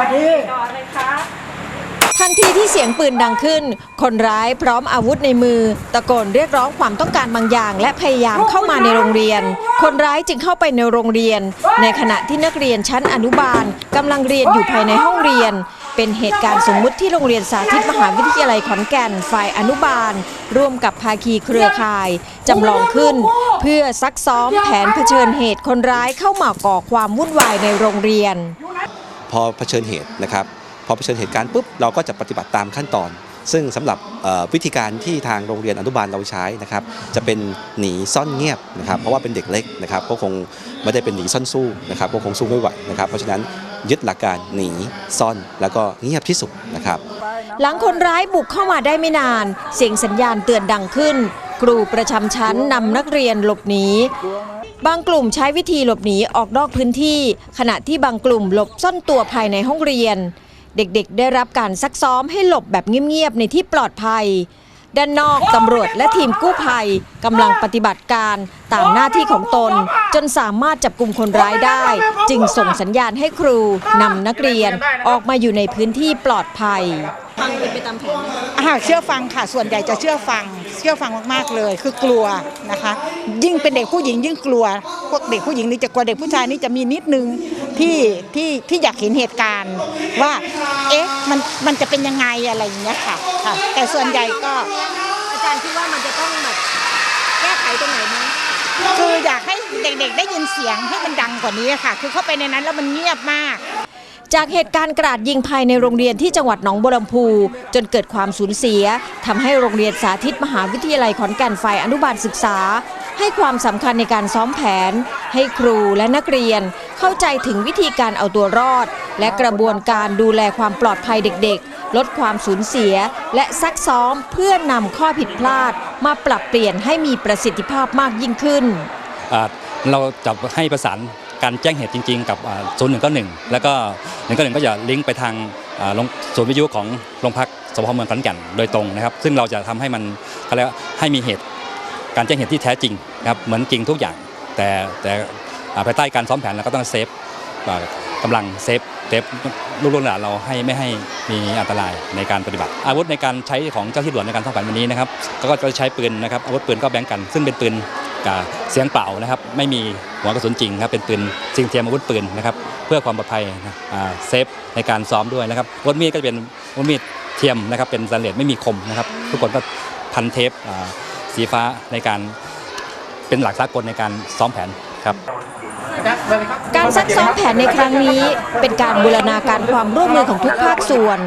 วัสดีก่อเลยครับ ทันทีที่เสียงปืนดังขึ้น คนร้ายพร้อมอาวุธในมือ ตะโกนเรียกร้องความต้องการบางอย่าง และพยายามเข้ามาในโรงเรียน คนร้ายจึงเข้าไปในโรงเรียน ในขณะที่นักเรียนชั้นอนุบาลกำลังเรียนอยู่ภายในห้องเรียน เป็นเหตุการณ์สมมุติที่โรงเรียนสาธิตมหาวิทยาลัยขอนแก่นฝ่ายอนุบาล ร่วมกับภาคีเครือข่ายจำลองขึ้น เพื่อซักซ้อมแผนเผชิญเหตุคนร้ายเข้ามาก่อความวุ่นวายในโรงเรียน พอเผชิญเหตุนะครับพอเผชิญเหตุการณ์ปุ๊บเราก็จะปฏิบัติตามขั้นตอน ซึ่งสำหรับวิธีการที่ทางโรงเรียนอนุบาลเราใช้นะครับ จะเป็นหนีซ่อนเงียบนะครับ เพราะว่าเป็นเด็กเล็กนะครับก็คงไม่ได้เป็นหนีซ่อนสู้นะครับก็คงสู้ไม่ไหวนะครับ เพราะฉะนั้นยึดหลักการหนีซ่อนแล้วก็เงียบที่สุดนะครับ หลังคนร้ายบุกเข้ามาได้ไม่นาน เสียงสัญญาณเตือนดังขึ้น ครูประจำชั้นนำนักเรียนหลบหนี บางกลุ่มใช้วิธีหลบหนีออกนอกพื้นที่ ขณะที่บางกลุ่มหลบซ่อนตัวภายในห้องเรียน เด็กๆ ได้รับการซักซ้อมให้หลบแบบเงียบๆในที่ปลอดภัย ด้านนอกตำรวจและทีมกู้ภัยกำลังปฏิบัติการตามหน้าที่ของตน จนสามารถจับกลุ่มคนร้ายได้ จึงส่งสัญญาณให้ครูนำนักเรียนออกมาอยู่ในพื้นที่ปลอดภัย อ่าเชื่อฟังค่ะ ส่วนใหญ่จะเชื่อฟัง เชื่อฟังมากๆเลย คือกลัวนะคะ ยิ่งเป็นเด็กผู้หญิงยิ่งกลัว พวกเด็กผู้หญิงนี่จะกลัวเด็กผู้ชายนี่จะมีนิดนึงที่ที่ที่อยากเห็นเหตุการณ์ ว่า เอ๊ะ มันมันจะเป็นยังไงอะไรอย่างเงี้ยค่ะค่ะ แต่ส่วนใหญ่ก็อาจารย์คิดว่ามันจะต้องแบบแก้ไขตรงไหนไหมคืออยากให้เด็กๆได้ยินเสียงให้มันดังกว่านี้ค่ะ คือเข้าไปในนั้นแล้วมันเงียบมาก จากเหตุการณ์กราดยิงภายในโรงเรียนที่จังหวัดหนองบัวลำพู จนเกิดความสูญเสียทำให้โรงเรียนสาธิตมหาวิทยาลัยขอนแก่นฝ่ายอนุบาลศึกษา ให้ความสำคัญในการซ้อมแผน ให้ครูและนักเรียน เข้าใจถึงวิธีการเอาตัวรอด และกระบวนการดูแลความปลอดภัยเด็กๆ ลดความสูญเสีย และซักซ้อมเพื่อนำข้อผิดพลาด มาปรับเปลี่ยนให้มีประสิทธิภาพมากยิ่งขึ้น เราจะให้ประสาน การแจ้งเหตุจริง ๆ กับศูนย์หนึ่งก็หนึ่งแล้วก็หนึ่งก็หนึ่งก็จะลิงก์ไปทางศูนย์วิทยุของโรงพักสพเมืองขอนแก่นโดยตรงนะครับ ซึ่งเราจะทำให้มันเขาเรียกว่าให้มีเหตุการแจ้งเหตุที่แท้จริงนะครับเหมือนจริงทุกอย่าง แต่แต่ภายใต้การซ้อมแผนเราก็ต้องเซฟอ่ากำลังเซฟเซฟลูกหลานเราให้ไม่ให้มีอันตรายในการปฏิบัติ อาวุธในการใช้ของเจ้าที่ตำรวจในการซ้อมแผนวันนี้นะครับก็จะใช้ปืนนะครับอาวุธปืนก็แบ่งกัน ซึ่งเป็นปืน กับเสียงเปล่านะครับไม่มีหัวกระสุนจริงครับเป็นปืนสิ่งเทียมอาวุธปืนนะครับเพื่อความปลอดภัยนะเซฟในการซ้อมด้วยนะครับวุธมีดก็จะเป็นวุธมีดเทียมนะครับเป็นสแตนเลสไม่มีคมนะครับทุกคนก็พันเทปสีฟ้าในการเป็นหลักสากลในการซ้อมแผนครับการซักซ้อมแผนในครั้งนี้เป็นการบูรณาการความร่วมมือของทุกภาคส่วน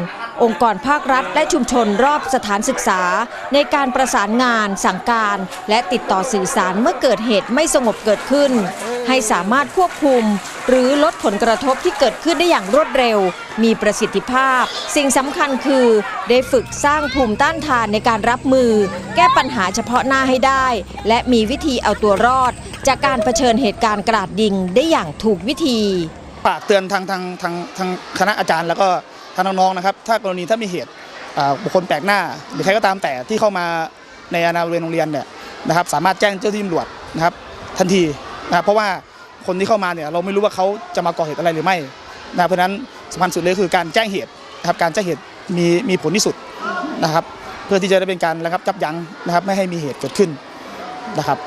องค์กรภาครัฐและชุมชนรอบสถานศึกษา ในการประสานงาน สั่งการ และติดต่อสื่อสารเมื่อเกิดเหตุไม่สงบเกิดขึ้น ให้สามารถควบคุม หรือลดผลกระทบที่เกิดขึ้นได้อย่างรวดเร็ว มีประสิทธิภาพ สิ่งสำคัญคือ ได้ฝึกสร้างภูมิต้านทานในการรับมือ แก้ปัญหาเฉพาะหน้าให้ได้ และมีวิธีเอาตัวรอด จากการเผชิญเหตุการณ์กราดยิงได้อย่างถูกวิธีฝากเตือนทางทางทางทางคณะอาจารย์แล้วก็ ทางน้องๆนะครับ ถ้ากรณีถ้ามีเหตุบุคคลแปลกหน้า หรือใครก็ตามแต่ที่เข้ามาในอาณาบริเวณโรงเรียนเนี่ยนะครับสามารถแจ้งเจ้าที่ตำรวจนะครับทันทีนะครับเพราะว่าคนที่เข้ามาเนี่ยเราไม่รู้ว่าเขาจะมาก่อเหตุอะไรหรือไม่นะเพราะนั้นสำคัญสุดเลยคือการแจ้งเหตุนะครับการแจ้งเหตุมีมีผลที่สุดนะครับเพื่อที่จะได้เป็นการระงับยับยั้งนะครับไม่ให้มีเหตุเกิดขึ้นนะครับ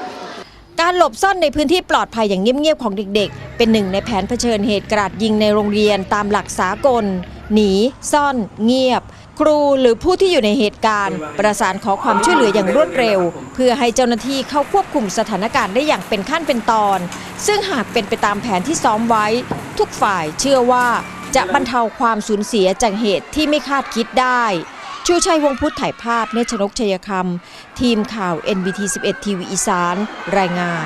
การหลบซ่อนในพื้นที่ปลอดภัยอย่างเงียบๆของเด็กๆ เป็นหนึ่งในแผนเผชิญเหตุกราดยิงในโรงเรียนตามหลักสากล หนี ซ่อน เงียบ ครูหรือผู้ที่อยู่ในเหตุการณ์ ประสานขอความช่วยเหลืออย่างรวดเร็ว เพื่อให้เจ้าหน้าที่เข้าควบคุมสถานการณ์ได้อย่างเป็นขั้นเป็นตอน ซึ่งหากเป็นไปตามแผนที่ซ้อมไว้ ทุกฝ่ายเชื่อว่าจะบรรเทาความสูญเสียจากเหตุที่ไม่คาดคิดได้ ชูชัยวงพุทธถ่ายภาพเนชนกชัยคำทีมข่าว NBT 11 ทีวีอีสาน รายงาน